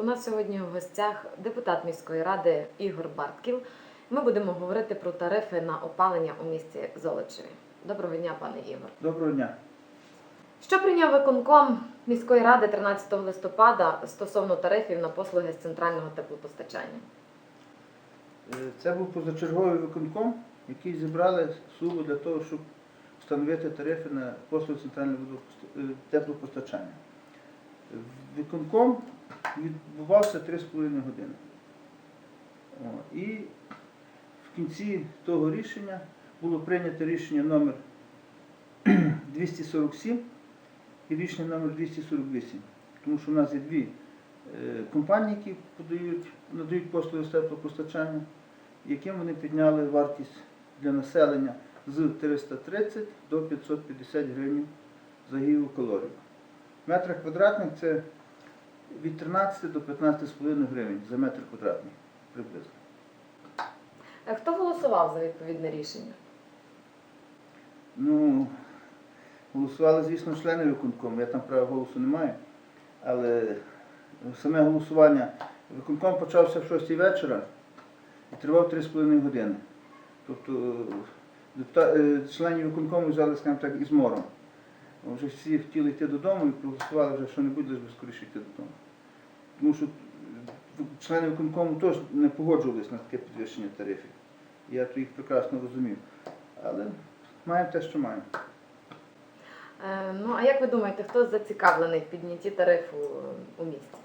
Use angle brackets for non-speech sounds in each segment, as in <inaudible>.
У нас сьогодні в гостях депутат міської ради Ігор Бартків. Ми будемо говорити про тарифи на опалення у місті Золочеві. Доброго дня, пане Ігор. Доброго дня. Що прийняв виконком міської ради 13 листопада стосовно тарифів на послуги з центрального теплопостачання? Е, Це був позачерговий виконком, який зібрали суму для того, щоб встановити тарифи на послуги центрального е, теплопостачання. Виконком відбувався 3,5 години. О, І в кінці того рішення було прийнято рішення номер <clears throat> 247 і рішення номер 248. Тому що в нас є дві е, компанії, які подають, надають послуги з теплопостачання, яким вони підняли вартість для населення з 330 до 550 гривень за гігакалорію. В метрах квадратних це від 13 до 15,5 гривень за метр квадратний приблизно. Е, Хто голосував за відповідне рішення? Ну, голосували, звісно, члени виконкому, я там права голосу не маю. Але саме голосування виконком почався в 6 вечора і тривав 3,5 години. Тобто е, е, членів виконкому взяли, скажімо так, із мором. Вже всі хотіли йти додому і проголосували вже що-небудь, лише скоріше йти додому. Тому що е, члени виконкому теж не погоджувалися на таке підвищення тарифів. Я то їх прекрасно розумів. Але маємо те, що маємо. Е, Ну а як ви думаєте, хто зацікавлений в піднятті тарифу е, у місті?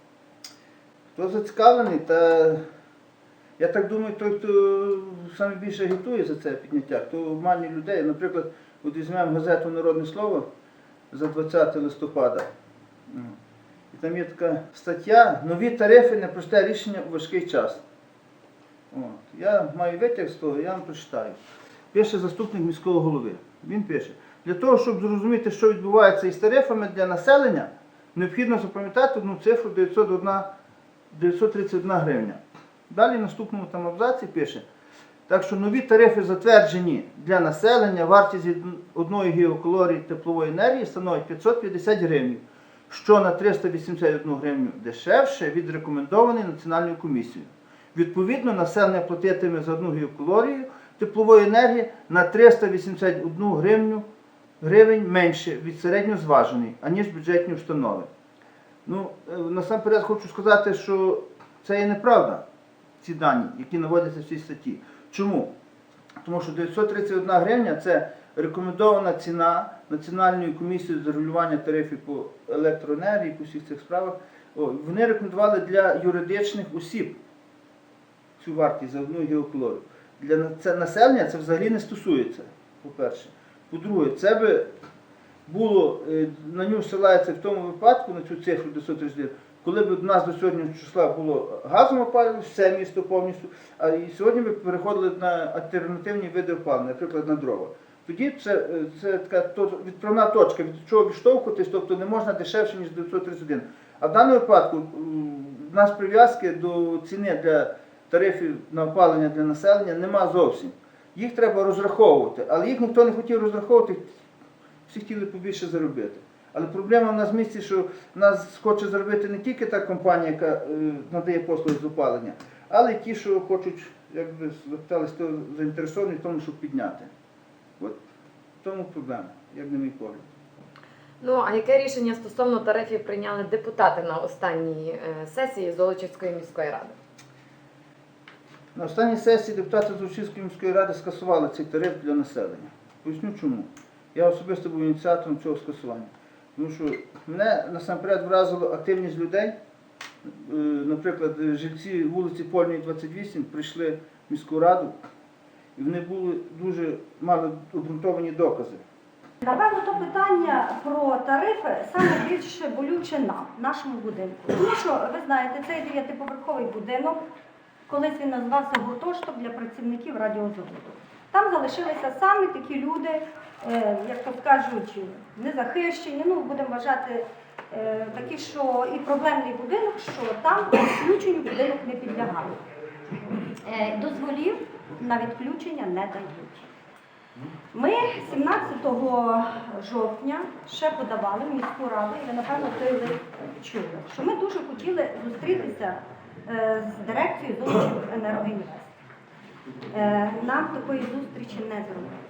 Хто зацікавлений, та я так думаю, той, хто саме більше агітує за це підняття, хто обманює людей. Наприклад, от візьмемо газету Народне слово за 20 листопада. І там є така стаття Нові тарифи непросте рішення у важкий час. От. Я маю витяг з того, я вам прочитаю. Пише заступник міського голови. Він пише: для того, щоб зрозуміти, що відбувається із тарифами для населення, необхідно запам'ятати одну цифру 901 931 гривня. Далі в наступному там абзаці пише. Так що нові тарифи затверджені для населення, вартість від одної гігакалорії теплової енергії становить 550 гривень, що на 381 гривню дешевше від рекомендованої Національною комісією. Відповідно, населення платитиме за одну гігакалорію теплової енергії на 381 гривню, гривень менше від середньозваженої, аніж бюджетні установи. Ну, е, насамперед хочу сказати, що це є неправда, ці дані, які наводяться в цій статті. Чому? Тому що 931 гривня це рекомендована ціна Національної комісії з регулювання тарифів по електроенергії, по всіх цих справах. Вони рекомендували для юридичних осіб цю вартість за одну геокалорію. Для населення це взагалі не стосується, по-перше. По-друге, це би було, е, на нього ссилається в тому випадку, на цю цифру 939, коли б у нас до сьогоднішнього числа було газом опалення, все місто повністю, а і сьогодні ми переходили на альтернативні види опалення, наприклад, на дрова. Тоді це, е, це така відправна точка, від чого відштовхуватись, тобто не можна дешевше, ніж 931. А в даному випадку у нас прив'язки до ціни для тарифів на опалення для населення нема зовсім. Їх треба розраховувати, але їх ніхто не хотів розраховувати, всі хотіли побільше заробити. Але проблема в нас в місті, що нас хоче заробити не тільки та компанія, яка е, надає послуги з опалення, але й ті, що хочуть, як ви запитали, хто заінтересований в тому, щоб підняти. От в тому проблема, як на мій погляд. Ну а яке рішення стосовно тарифів прийняли депутати на останній е, сесії Золочівської міської ради? На останній сесії депутати Злочинської міської ради скасували цей тариф для населення. Поясню чому. Я особисто був ініціатором цього скасування. Тому що мене насамперед вразила активність людей. Е, Наприклад, жильці вулиці Польної, 28 прийшли в міську раду, і вони були дуже мали обґрунтовані докази. Напевно, то питання про тарифи саме більше болюче нам, нашому будинку. Тому що ви знаєте, цей дев'ятиповерховий будинок, колись він називався гуртожиток для працівників радіозаводу. Там залишилися саме такі люди, е, як то кажуть, незахищені. Ну будемо вважати е, такі, що і проблемний будинок, що там відключенню будинок не підлягає. Е, Дозволів на відключення не дають. Ми 17 жовтня ще подавали в міську раду, і ви, напевно, той чули, що ми дуже хотіли зустрітися з дирекцією Золочів Енергоінвест. Е, Нам такої зустрічі не зробили.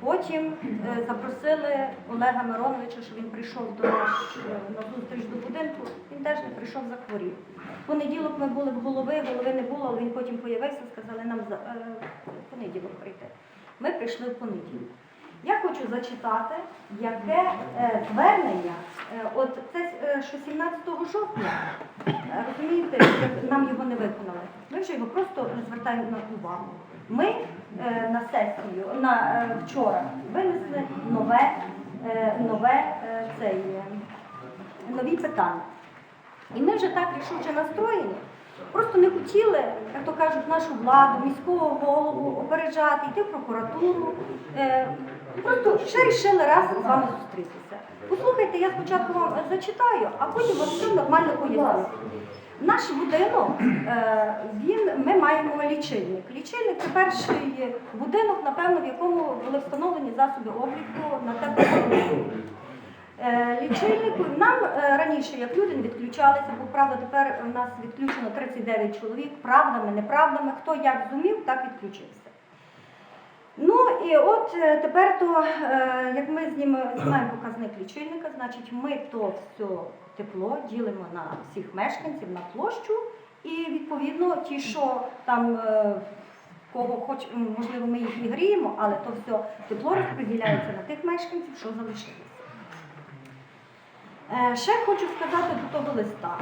Потім е, запросили Олега Мироновича, щоб він прийшов до нас е, на зустріч до будинку. Він теж не прийшов, захворів. В понеділок ми були в голови, голови не було, але він потім появився, сказали нам в понеділок прийти. Ми прийшли в понеділок. Я хочу зачитати, яке е, звернення, е, от це е, що 17 жовтня, е, розумієте, нам його не виконали. Ми вже його просто звертаємо на увагу. Ми е, на сесію на е, вчора винесли нове, е, нове е, цей, е, нові питання. І ми вже так рішуче настроєні, просто не хотіли, як то кажуть, нашу владу, міського голову опереджати, йти в прокуратуру. Е, Просто ще рішили раз з вами зустрітися. Послухайте, я спочатку вам зачитаю, а потім вам все нормально поясню. Наш будинок, е, він, ми маємо лічильник. Лічильник це перший будинок, напевно, в якому були встановлені засоби обліку на теплову. Е, Лічильнику нам е, раніше, як люди, не відключалися, бо правда тепер у нас відключено 39 чоловік, правдами, неправдами, хто як зумів, так відключився. І от е, тепер то, е, як ми знімаємо, показник лічильника, значить ми то все тепло ділимо на всіх мешканців на площу, і відповідно ті, що там е, кого хоч, можливо, ми їх і гріємо, але то все тепло розподіляється на тих мешканців, що залишилися. Ще хочу сказати до того листа.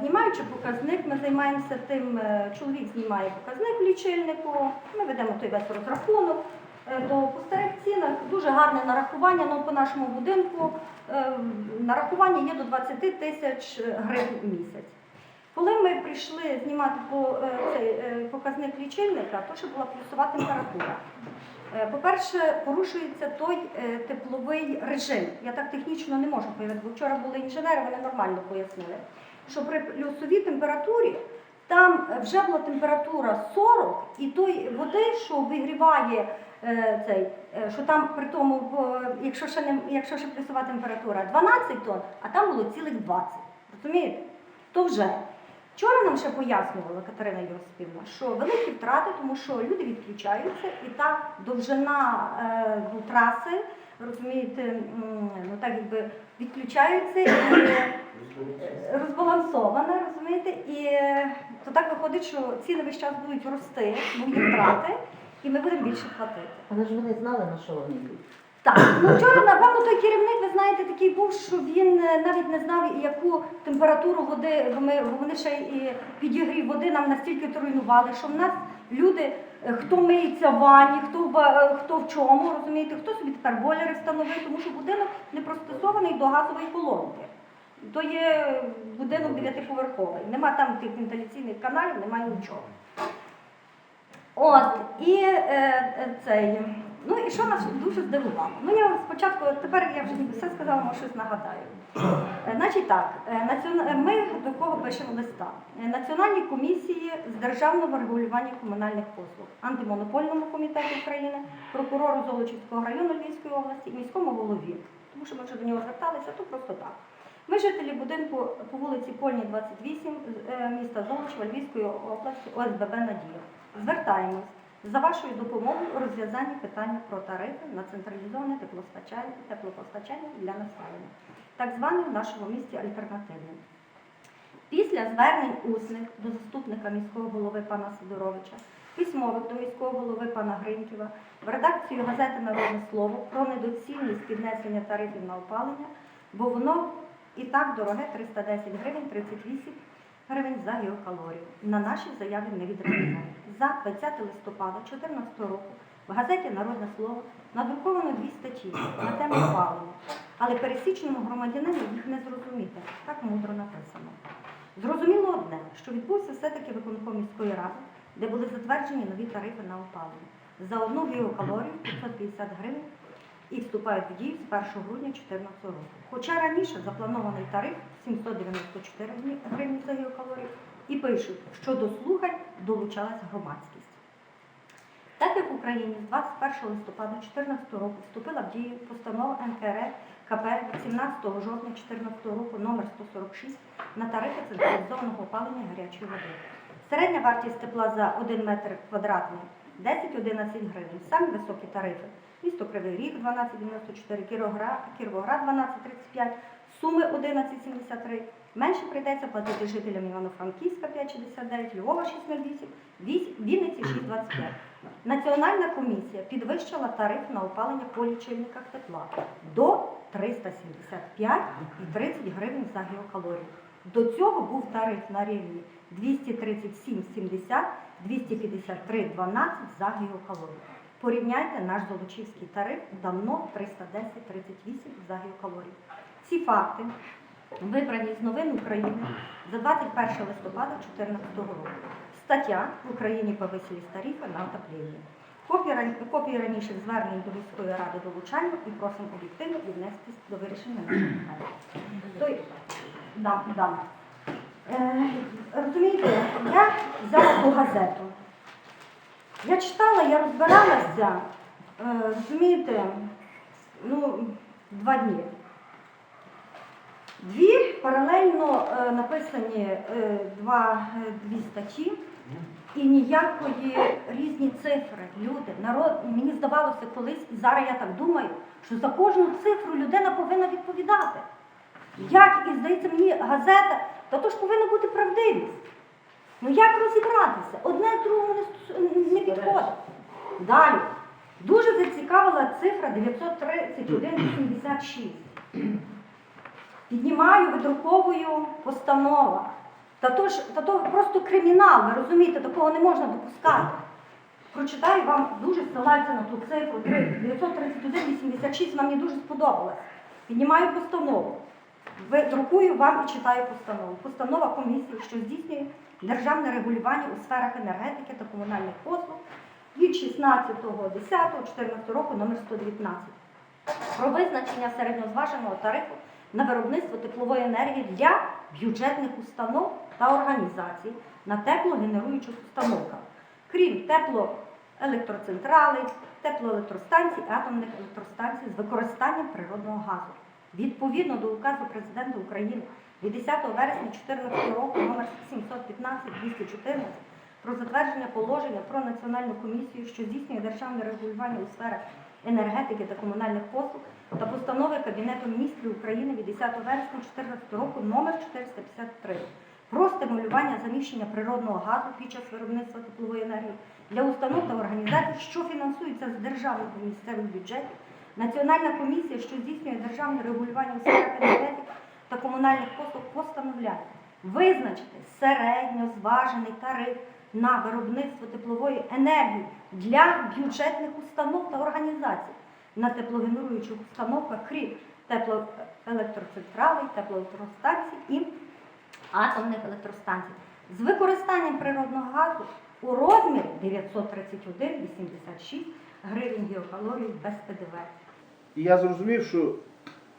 Знімаючи показник, ми займаємося тим, чоловік знімає показник в лічильнику, ми ведемо той весь розрахунок. Е, То по старих цінах дуже гарне нарахування, ну по нашому будинку е, нарахування є до 20 тисяч гривень в місяць. Коли ми прийшли знімати по, е, цей показник лічильника, то ще була плюсова температура. По-перше, порушується той тепловий режим. Я так технічно не можу пояснити, бо вчора були інженери, вони нормально пояснили, що при плюсовій температурі там вже була температура 40, і той води, що вигріває е, цей, е, що там при тому, е, якщо ще не якщо ще плюсова температура 12 тонн, а там було цілих 20. Розумієте? То вже. Вчора нам ще пояснювала Катерина Йосипівна, що великі втрати, тому що люди відключаються, і та довжина е, ну, траси, розумієте, ну так якби відключаються і е, розбалансована, розумієте, і е, то так виходить, що ціни весь час будуть рости, є втрати, і ми будемо більше платити. Але ж вони знали, на що вони йдуть. Так, ну вчора, напевно, той керівник, ви знаєте, такий був, що він е, навіть не знав, яку температуру води, бо ми, бо вони ще і підігрів води нам настільки труйнували, що в нас люди, е, хто миється в ванні, хто е, хто в чому, розумієте, хто собі тепер бойлери встановив, тому що будинок не пристосований до газової колонки. То є будинок дев'ятиповерховий. Нема там тих вентиляційних каналів, немає нічого. От, і е, е, цей. Ну і що нас дуже здивувало? Ну я вам спочатку, тепер я вже ніби все сказала, може щось нагадаю. Е, Значить так, е, е, ми до кого пишемо листа? Національній комісії з державного регулювання комунальних послуг, антимонопольному комітету України, прокурору Золочівського району Львівської області і міському голові. Тому що ми вже до нього зверталися, то просто так. Ми жителі будинку по вулиці Польній, 28, е, міста Золочева Львівської області ОСББ Надія. Звертаємось за вашою допомогою у розв'язанні питання про тарифи на централізоване теплопостачання, для населення, так зване в нашому місті альтернативне. Після звернень усних до заступника міського голови пана Сидоровича, письмових до міського голови пана Гриньківа, в редакцію газети Народне слово про недоцільність піднесення тарифів на опалення, бо воно і так дороге 310 гривень 38 гривень за геокалорію. На наші заяви не відреагували. За 20 листопада 2014 року в газеті Народне слово надруковано дві статті на тему опалення, але пересічному громадянину їх не зрозуміти. Так мудро написано. Зрозуміло одне, що відбувся все-таки виконком міської ради, де були затверджені нові тарифи на опалення. За одну геокалорію 550 гривень і вступають в дію з 1 грудня 2014 року. Хоча раніше запланований тариф 794 гривні за геокалорію і пишуть, що до слухань долучалась громадськість. Так як в Україні з 21 листопада 2014 року вступила в дію постанова НКРЕ КП від 17 жовтня 2014 року номер 146 на тарифи централізованого опалення гарячої води. Середня вартість тепла за 1 метр квадратний 10-11 гривень. Самі високі тарифи. Місто Кривий Ріг 12,94, Кіровоград, Кіровоград 12,35, Суми 11,73. Менше прийдеться платити жителям Івано-Франківська 5,69, Львова 6,08, Вісь- Вінниці 6,25. Національна комісія підвищила тариф на опалення по лічильниках тепла до 375 і 30 гривень за геокалорію. До цього був тариф на рівні 237,70, 253,12 за геокалорію. Порівняйте наш Золочівський тариф давно 310,38 за геокалорію. Ці факти вибрані з новин України за 21 листопада 2014 року. Стаття в Україні повисились тарифи на отоплення. Копії, ран- копії раніших звернень до міської ради долучаємо і просимо об'єктивно віднести до вирішення наших питань. Дам, дам. Е, розумієте, я взяла ту газету. Я читала, я розбиралася, е, розумієте, ну, два дні. Дві паралельно е, написані е, два, е, дві статті і ніякої різні цифри. Люди, народ, мені здавалося колись, і зараз я так думаю, що за кожну цифру людина повинна відповідати. Як і здається мені газета, то то ж повинна бути правдивість. Ну як розібратися? Одне другому не, не підходить. Далі. Дуже зацікавила цифра 931,86. Піднімаю, видруковую постанова. Та то ж та то просто кримінал, ви розумієте, такого не можна допускати. Прочитаю вам дуже ссилається на ту цифру 931,86, вона мені дуже сподобалась. Піднімаю постанову. Друкую вам і читаю постанову. Постанова комісії, що здійснює державне регулювання у сферах енергетики та комунальних послуг від 16.10.14 року номер 119 про визначення середньозваженого тарифу на виробництво теплової енергії для бюджетних установ та організацій на теплогенеруючих установках, крім теплоелектроцентралей, теплоелектростанцій, атомних електростанцій з використанням природного газу. Відповідно до указу президента України від 10 вересня 2014 року номер 715-214 про затвердження положення про національну комісію, що здійснює державне регулювання у сферах енергетики та комунальних послуг та постанови Кабінету міністрів України від 10 вересня 2014 року номер 453 про стимулювання заміщення природного газу під час виробництва теплової енергії для установ та організацій, що фінансуються з державних місцевих бюджетів. Національна комісія, що здійснює державне регулювання у сферах енергетики та комунальних послуг, постановляє визначити середньозважений тариф на виробництво теплової енергії для бюджетних установ та організацій. На теплогенеруючих установках, крім теплоелектроцентралей, теплоелектростанцій і атомних електростанцій. З використанням природного газу у розмірі 931,86 гривень геокалорій без ПДВ. І я зрозумів, що,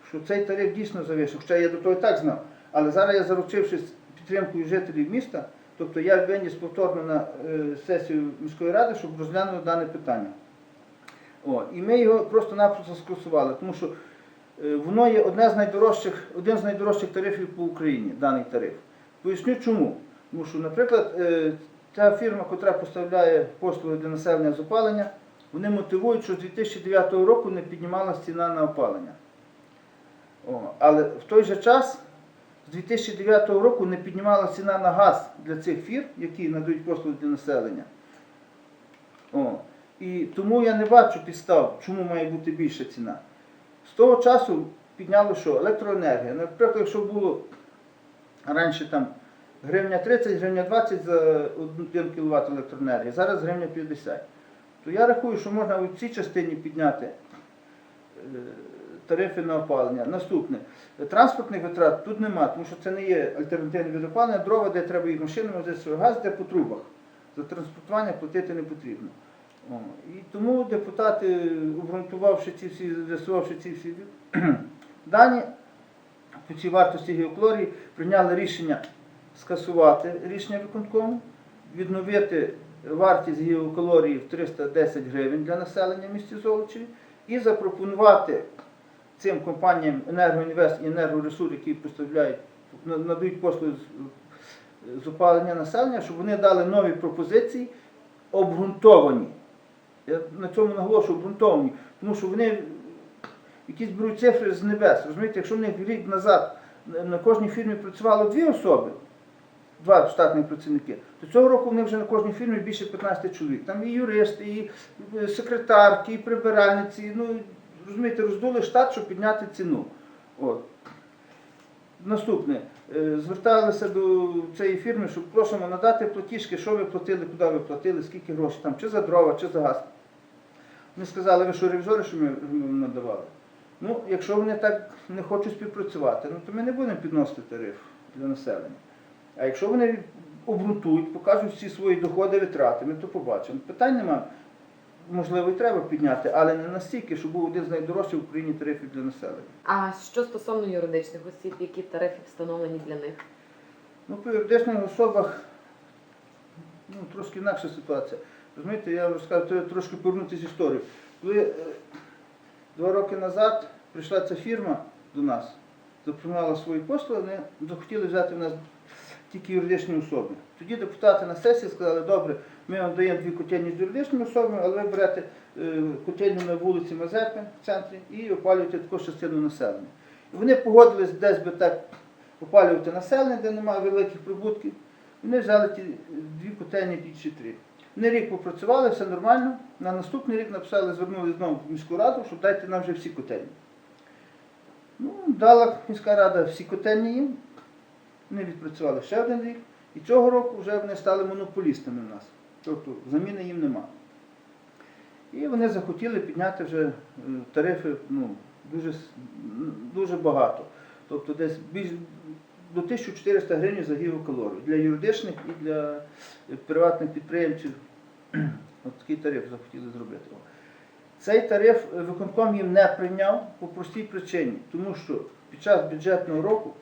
що цей тариф дійсно зависив, хоча я до того і так знав. Але зараз я заручившись підтримкою жителів міста, тобто я виніс повторно на е, сесію міської ради, щоб розглянули дане питання. О, і ми його просто-напросто скасували, тому що е, воно є одне з найдорожчих, один з найдорожчих тарифів по Україні, даний тариф. Поясню чому. Тому що, наприклад, е, ця фірма, яка поставляє послуги для населення з опалення, вони мотивують, що з 2009 року не піднімалася ціна на опалення. О, але в той же час з 2009 року не піднімалася ціна на газ для цих фір, які надають послуги для населення. О, і тому я не бачу підстав, чому має бути більша ціна. З того часу підняло що? Електроенергія. Наприклад, якщо було раніше там гривня 30, гривня 20 за 1 кВт електроенергії, зараз гривня 50. То я рахую, що можна у цій частині підняти е, тарифи на опалення. Наступне. Транспортних витрат тут нема, тому що це не є альтернативне від опалення. Дрова, де треба їх машинами возити, газ де по трубах. За транспортування платити не потрібно. О, І тому депутати, обґрунтувавши ці всі, з'ясувавши ці всі <clears throat> дані по цій вартості геоклорії, прийняли рішення скасувати рішення виконкому, відновити вартість геокалорії в 310 гривень для населення місті Золочеві і запропонувати цим компаніям Енергоінвест і Енергоресурс, які поставляють, надають послуги з, опалення населення, щоб вони дали нові пропозиції, обґрунтовані. Я на цьому наголошую обґрунтовані, тому що вони якісь беруть цифри з небес. Розумієте, якщо в них рік назад на- на кожній фірмі працювало дві особи, два штатних працівники, то цього року в них вже на кожній фірмі більше 15 чоловік. Там і юристи, і е, секретарки, і прибиральниці. Ну, розумієте, роздули штат, щоб підняти ціну. От. Наступне. Е, Зверталися до цієї фірми, щоб просимо надати платіжки, що ви платили, куди ви платили, скільки грошей, там, чи за дрова, чи за газ. Вони сказали, ви що ревізори, що ми надавали. Ну, якщо вони так не хочуть співпрацювати, ну, то ми не будемо підносити тариф для населення. А якщо вони обґрунтують, покажуть всі свої доходи, витрати, ми то побачимо. Питань немає. Можливо, і треба підняти, але не настільки, щоб був один з найдорожчих в Україні тарифів для населення. А що стосовно юридичних осіб, які тарифи встановлені для них? Ну, по юридичних особах ну, трошки інакша ситуація. Розумієте, я розкажу, треба трошки повернутися з історію. Коли е, два роки назад прийшла ця фірма до нас, запропонувала свої послуги, вони захотіли взяти в нас тільки юридичні особи. Тоді депутати на сесії сказали, добре, ми вам даємо дві котельні з юридичними особами, але ви берете е, котельню на вулиці Мазепи в центрі і опалюєте таку частину населення. І вони погодились десь би так опалювати населення, де немає великих прибутків. Вони взяли ті дві котельні, ті чи три. Вони рік попрацювали, все нормально. На наступний рік написали, звернули знову в міську раду, щоб дайте нам вже всі котельні. Ну, дала міська рада всі котельні їм. Вони відпрацювали ще один рік. І цього року вже вони стали монополістами в нас. Тобто заміни їм нема. І вони захотіли підняти вже е, тарифи ну, дуже, дуже багато. Тобто десь більш до 1400 гривень за гігакалорію для юридичних і для е, приватних підприємців. <clears throat> От такий тариф захотіли зробити. Цей тариф е, виконком їм не прийняв по простій причині, тому що під час бюджетного року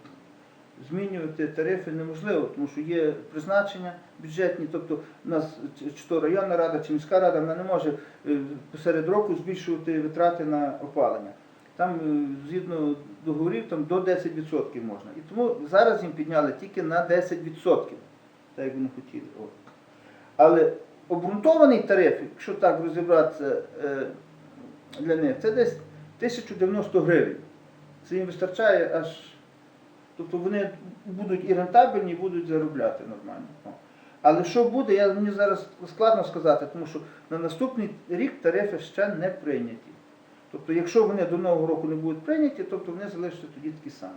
змінювати тарифи неможливо, тому що є призначення бюджетні, тобто у нас чи- то районна рада, чи міська рада, вона не може е, посеред року збільшувати витрати на опалення. Там е, згідно договорів там до 10% можна. І тому зараз їм підняли тільки на 10%, так як вони хотіли. От. Але обґрунтований тариф, якщо так розібратися е, для них, це десь 1090 гривень. Це їм вистачає аж. Тобто вони будуть і рентабельні, і будуть заробляти нормально. Але що буде, я, мені зараз складно сказати, тому що на наступний рік тарифи ще не прийняті. Тобто, якщо вони до нового року не будуть прийняті, тобто вони залишаться тоді такі самі.